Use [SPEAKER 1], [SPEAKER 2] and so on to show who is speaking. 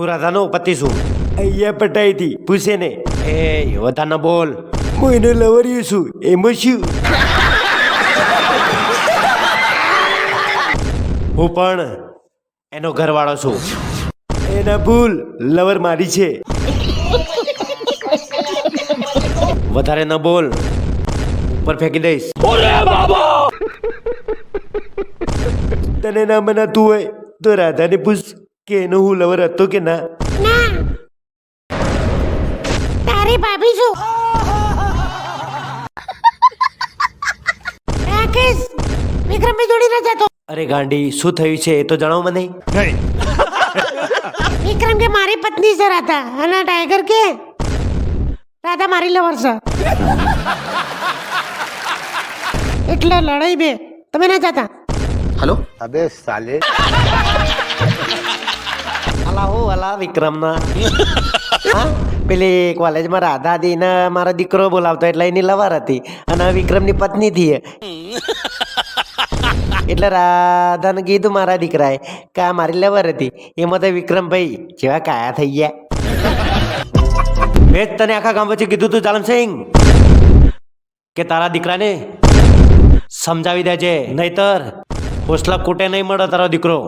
[SPEAKER 1] હું રાધાનો પતિ છું. અહીંયા પટાઈથી પૂછે ને. એ વધારે બોલ. હું એનો લવર્યું છું. એમાં શું હું પણ એનો ઘરવાળો છું. એના ભૂલ લવર મારી છે. વધારે ન બોલ. ઉપર ફેંકી દઈશ. તને ના મનાતું હોય તો રાધાને પૂછ. કે એનો હું લવર હતો કે ના?
[SPEAKER 2] ના. તારી ભાભી છું. રાકેશ વિક્રમ બી જોડી ન જતો.
[SPEAKER 1] અરે ગાંડી શું થયું છે એ તો જણાવો મને. નહીં.
[SPEAKER 2] વિક્રમ કે મારી પત્ની છે રાધા અને ટાઈગર કે? રાધા મારી લવર છે. એટલે લડાઈ બે. તમે ના જાતા.
[SPEAKER 3] હેલો
[SPEAKER 4] અબે સાલે.
[SPEAKER 1] અલા હો, અલા વિક્રમના. પેલી કોલેજમાં રાધા હતી ને મારો દીકરો બોલાવતો એટલે એની લવર હતી અને વિક્રમની પત્ની થી એટલે રાધાને કીધું મારા દીકરાએ કે આ મારી લવર હતી. એમાં તો વિક્રમભાઈ જેવા કાયા થઈ ગયા. મેં તને આખા ગામ વચ્ચે કીધું તું જાલમસિંહ કે તારા દીકરાને સમજાવી દેજે, નહીતર હોસલા કૂટે નહીં મળે તારો દીકરો.